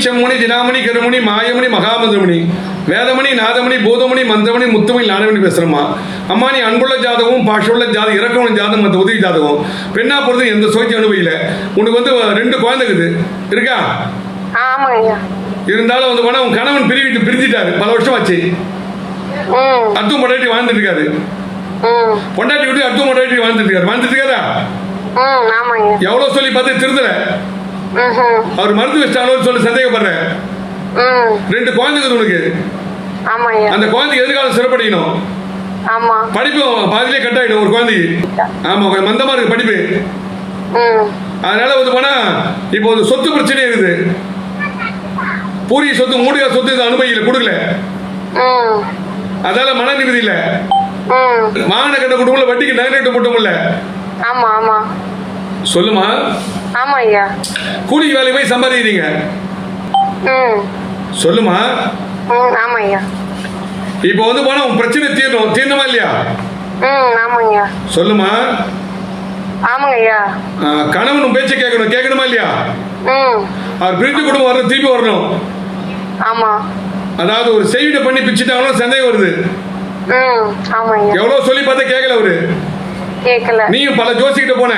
செம்மணி தினாமணி கருமணி மாயமணி மகாமந்திரமணி வேதமணி நாதமணி பூதமணி மந்திரமணி முத்துமணி நாடமணி பேசுகிறம்மா அம்மா நீ அன்புள்ள ஜாதகம் பாஷுள்ள ஜாதகம் இறக்கமுள்ள ஜாதகம் மற்ற உதவி ஜாதகம் பெண்ணா பொறுத்து எந்த சுவைக்கு அனுபவியில உனக்கு வந்து ரெண்டு குழந்தைக்குது இருக்கா? இருந்தாலும் வந்து போனால் உன் கணவன் பிரிவிட்டு பிரிஞ்சிட்டாரு. பல வருஷம் ஆச்சு அத்தும் பொண்டாட்டி வாழ்ந்துட்டு இருக்காரு பொண்டாட்டி விட்டு அத்தும் பொண்டாட்டி வாழ்ந்துட்டு இருக்காரு வாழ்ந்துட்டு இருக்காரா எவ்வளோ சொல்லி பார்த்து திருந்தல ம் அவர் மருந்து வச்சிட்டாலும் சொல்லி சந்தேகப்படுறேன். ரெண்டு குழந்தைங்க உனக்கு. அந்த குழந்தைக்கு எதிர்காலம் சிறப்படையணும். ஆமா. படிப்பு பாதியிலே கட் ஆகிடும் ஒரு குழந்தைக்கு. ஆமாம் கொஞ்சம் மந்தமாக இருக்கு படிப்பு. அதனால வந்து போனா இப்போ ஒரு சொத்து பிரச்சனை இருக்குது. பூரிய சொத்து மூடியா சொத்து இது அனுபவிக்கல கொடுக்கல. அதால மன நிம்மதி இல்ல. வாகன கட்ட குடும்பம் வட்டிக்கு நகை ஆமா ஆமா. சொல்லுமா? ஆமா ஐயா. கூலி வேலை போய் சம்பாதிக்கிறீங்க? ம். சொல்லுமா? ம் ஆமா ஐயா. இப்போ வந்து போனா உன் பிரச்சனை தீரணும் தீரணுமா இல்லையா? ம் ஆமாங்க ஐயா. சொல்லுமா? ஆமாங்க ஐயா. கணவன் பேச்சை கேட்கணும் கேட்கணுமா இல்லையா? ம். அவர் பிரிஞ்சு குடும்பம் வரணும் திருப்பி வரணும். ஆமா. அதாவது ஒரு செய்விட பண்ணி பிச்சுட்டாங்களும் சந்தேகம் வருது. ம் ஆமாங்க ஐயா. எவ்வளவு சொல்லி பார்த்தா கேட்கல அவரு. கேட்கல. நீயும் பல ஜோசிக்கிட்ட போன.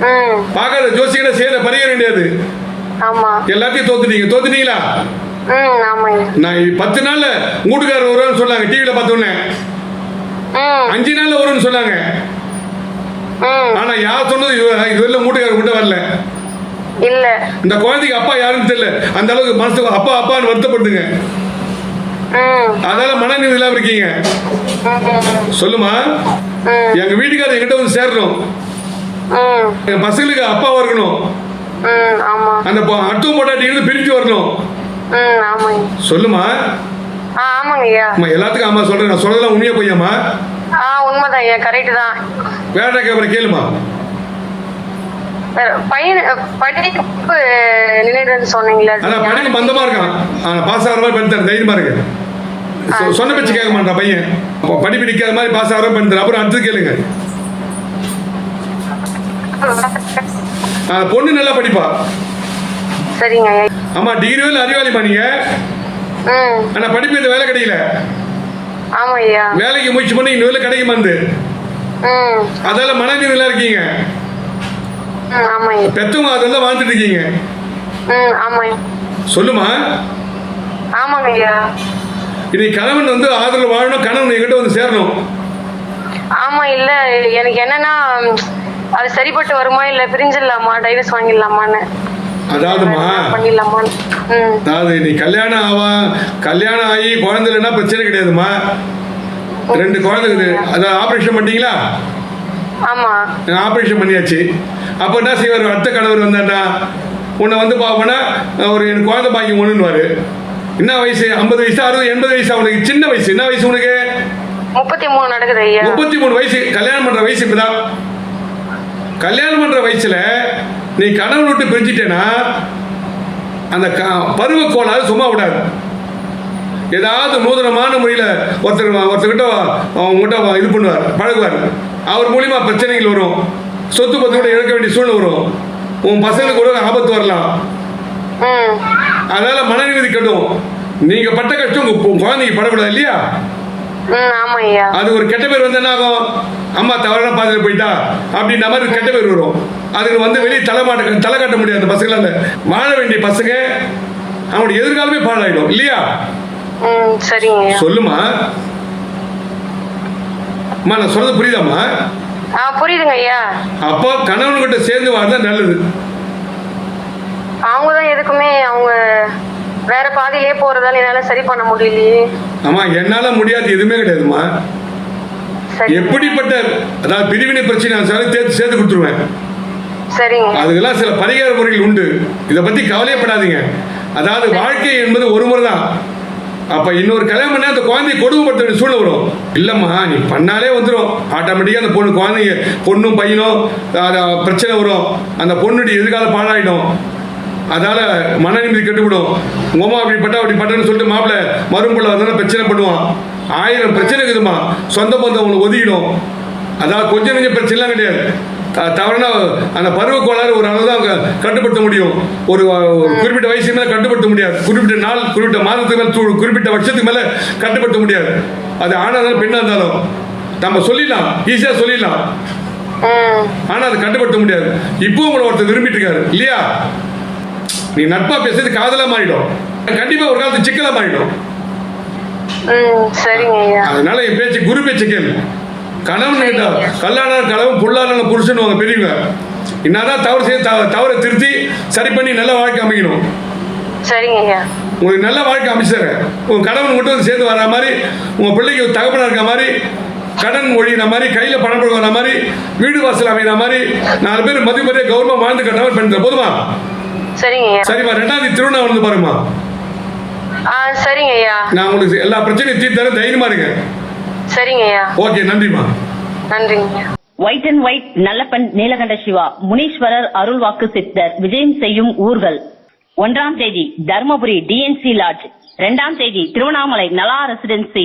ஜோசிக்கிட்ட செய்த பரிகாரம் கிடையாது ஆமா. எல்லாத்தையும் தோத்துட்டீங்க. தோத்துட்டீங்களா? நான் பத்து நாள்ல வீட்டுக்காரர் வருவான்னு சொன்னாங்க டிவியில பார்த்தோன்னே அஞ்சு நாள்ல வரும்னு சொன்னாங்க. ஆனா யார் சொன்னது? இது- இதுவரையிலும் வீட்டுக்காரர் மட்டும் வரல. இல்ல. இந்த குழந்தைக்கு அப்பா யாருன்னு தெரியல. அந்த அளவுக்கு மனசு அப்பா அப்பான்னு வருத்தப்படுதுங்க. ம். அதனால மனநிலை இல்லாம இருக்கீங்க. சொல்லுமா? எங்க வீட்டுக்காரர் என்கிட்ட வந்து சேரணும். பசங்களுக்கு அப்பாவா இருக்கணும் ம் ஆமா. அந்த அட்டும் பொட்டாட்டி இருந்து பிரிஞ்சு வரணும். சொல்லுமா? எல்லாத்துக்கும் அம்மா சொல்றேன். நான் சொல்லலாம் உண்மையா பொய்யாம்மா? ஆ உண்மைதான் ஐயா. கரெக்டு தான். வேற கேட்கற கேளுமா? பையன் படிப்பு நிலையிலிருந்து சொன்னீங்களா அதான் படிப்பு மந்தமா இருக்கான். ஆனா பாஸ் ஆகிற மாதிரி பண்ணி தரேன் தைரியமா இருக்கு சொன்ன பேச்சு கேட்க மாட்டான் பையன். அப்போ படிப்பு நிக்காத மாதிரி பாஸ் ஆகிற தரேன். அப்புறம் அடுத்து கேளுங்க. பொண்ணு நல்லா படிப்பா. சரிங்க ஆமா டிகிரி வேலை அறிவாளிமா நீங்க ம். ஆனா படிப்பு இந்த வேலை கிடைக்கல. ஆமா ஐயா. வேலைக்கு முயற்சி பண்ணி இந்த வேலை கிடைக்க மாந்து ம். அதால மனநிலையில இருக்கீங்க. பெத்தவங்க அதெல்லாம் வாழ்ந்துட்டு இருக்கீங்க. சொல்லுமா? ஆமாங்க ஐயா. இன்னைக்கு கணவன் வந்து ஆதரவு வாழணும் கணவன் என்கிட்ட வந்து சேரணும். ஆமா இல்ல. எனக்கு என்னன்னா அது சரிப்பட்டு வருமா இல்ல பிரிஞ்சிடலாமா? டைவர்ஸ் வாங்கிடலாமான்னு. அதாவதுமா? அதாவது நீ கல்யாணம் ஆவா கல்யாணம் ஆகி குழந்தை இல்லைன்னா பிரச்சனை கிடையாதுமா? ரெண்டு குழந்தை இருக்குது. அதான் ஆப்ரேஷன் பண்ணிட்டீங்களா? ஆமா. ஆப்ரேஷன் பண்ணியாச்சு. அப்போ என்ன செய்வார்? அடுத்த கணவர் வந்தாண்டா உன்னை வந்து பார்ப்போன்னா ஒரு எனக்கு குழந்தை பாக்கி ஒன்றுன்னுவாரு என்ன வயசு? ஐம்பது வயசு அறுபது எண்பது வயசு அவனுக்கு சின்ன வயசு. என்ன வயசு உனக்கு? முப்பத்தி மூணு நடக்குது முப்பத்தி மூணு வயசு. கல்யாணம் பண்ற வயசு இப்பதான். கல்யாணம் பண்ற வயசுல நீ கணவன் விட்டு பிரிஞ்சிட்டேன்னா அந்த க- பருவ கோளாறு சும்மா விடாது. ஏதாவது நூதனமான முறையில் ஒருத்தர் ஒருத்தர்கிட்ட அவங்ககிட்ட இது பண்ணுவார் பழகுவார். அவர் மூலியமா பிரச்சனைகள் வரும். சொத்து பத்து கூட இழக்க வேண்டிய சூழ்நிலை வரும். உன் பசங்களுக்கு கூட ஆபத்து வரலாம். அதனால மனநிலை கெடும். நீங்க பட்ட கஷ்டம் உங்க குழந்தைக்கு படக்கூடாது இல்லையா? அது ஒரு கெட்ட பேர் வந்து என்ன ஆகும்? அம்மா தவறான பாதையில் போயிட்டா? அப்படின்ற மாதிரி கெட்ட பேர் வரும். அதுக்கு வந்து வெளியே தலை மாட்ட தலை காட்ட முடியாது அந்த பசங்களால. வாழ வேண்டிய பசங்க அவனுடைய எதிர்காலமே பாழாயிடும். இல்லையா? சொல்லுமா? அம்மா நான் சொல்றது புரியுதாம்மா? புரியுதுங்க ஐயா அப்போ கணவன்கிட்ட சேர்ந்து வாழ்ந்தா நல்லது. அவங்க தான் எதுக்குமே அவங்க வேற பாதையிலே போறதால என்னால சரி பண்ண முடியலையே. அம்மா என்னால முடியாது எதுவுமே கிடையாதும்மா. சரி. எப்படிப்பட்ட அதாவது பிரிவினை பிரச்சனை சேர்த்து சேர்த்து கொடுத்துருவேன். சரிங்க. அதுக்கெல்லாம் சில பரிகார முறைகள் உண்டு. இதை பத்தி கவலையப்படாதீங்க. அதாவது வாழ்க்கை என்பது ஒரு முறை தான் அப்ப இன்னொரு கல்யாணம் பண்ணா அந்த குழந்தைய கொடுமைப்படுத்த வேண்டிய சூழ்நிலை வரும். இல்லம்மா நீ பண்ணாலே வந்துடும் ஆட்டோமேட்டிக்கா அந்த பொண்ணு குழந்தைங்க பொண்ணும் பையனும் பிரச்சனை வரும். அந்த பொண்ணுடைய எதிர்காலம் பாழாயிடும். அதால மன நிம்மதி கெட்டுவிடும். அம்மா அப்படி பட்டா அப்படி பட்டன்னு சொல்லிட்டு மாப்பிள்ளை மரும்புள்ள வந்தாலும் பிரச்சனை பண்ணுவான். ஆயிரம் பிரச்சனை இருக்குதுமா சொந்த பந்தம் உனக்கு ஒதுக்கிடும். அதாவது கொஞ்சம் கொஞ்சம் பிரச்சனைலாம் கிடையாது. தவறுனா அந்த பருவ கோளாறு ஒரு அளவு தான் கட்டுப்படுத்த முடியும். ஒரு குறிப்பிட்ட வயசு மேலே கட்டுப்படுத்த முடியாது. குறிப்பிட்ட நாள் குறிப்பிட்ட மாதத்துக்கு மேலே குறிப்பிட்ட வருஷத்துக்கு மேலே கட்டுப்படுத்த முடியாது. அது ஆணாக இருந்தாலும் பெண்ணாக இருந்தாலும். நம்ம சொல்லிடலாம். ஈஸியாக சொல்லிடலாம். ஆனால் அதை கட்டுப்படுத்த முடியாது. இப்போ உங்களை ஒருத்தர் விரும்பிட்டு இருக்காரு. இல்லையா? நீ நட்பா பேசுறது காதலா மாறிடும். கண்டிப்பா ஒரு காலத்து சிக்கலா மாறிடும். அதனால என் பேச்சு குரு பேச்சு கேளு. கணவன் கிட்ட கல்யாணம் கலவன் புள்ளான புருஷன் வாங்க பெரியவங்க என்னதான் தவறு செய்ய தவ- தவறை திருத்தி சரி பண்ணி நல்ல வாழ்க்கை அமைக்கணும். உங்களுக்கு நல்ல வாழ்க்கை அமைச்சிடுறேன் உங்க கணவன் மட்டும் வந்து சேர்ந்து வர மாதிரி உங்க பிள்ளைக்கு தகப்பனா இருக்க மாதிரி கடன் ஒழிகிற மாதிரி கையில பணம் கொடுக்குற மாதிரி வீடு வாசல் அமைகிற மாதிரி நாலு பேர் மதிப்படியே கௌரவமா வாழ்ந்து கட்ட மாதிரி பண்ணி போதுமா? சரிங்க சரிம்மா ரெண்டாம் தேதி திருவண்ணா வந்து பாருமா ஆ சரிங்க ஐயா நான் உங்களுக்கு எல்லா பிரச்சனையும் தீர்த்து தரேன் தைரியமா இருங்க. சரிங்க ஐயா ஓகே நன்றிம்மா. நன்றிங்க white and white Nallappan Neelakanta Siva Muneeswarar அருள்வாக்கு சித்தர் விஜயம் செய்யும் ஊர்கள். ஒன்றாம் தேதி தர்மபுரி டிஎன்சி லாட்ஜ் இரண்டாம் தேதி திருவண்ணாமலை நலா ரெசிடென்சி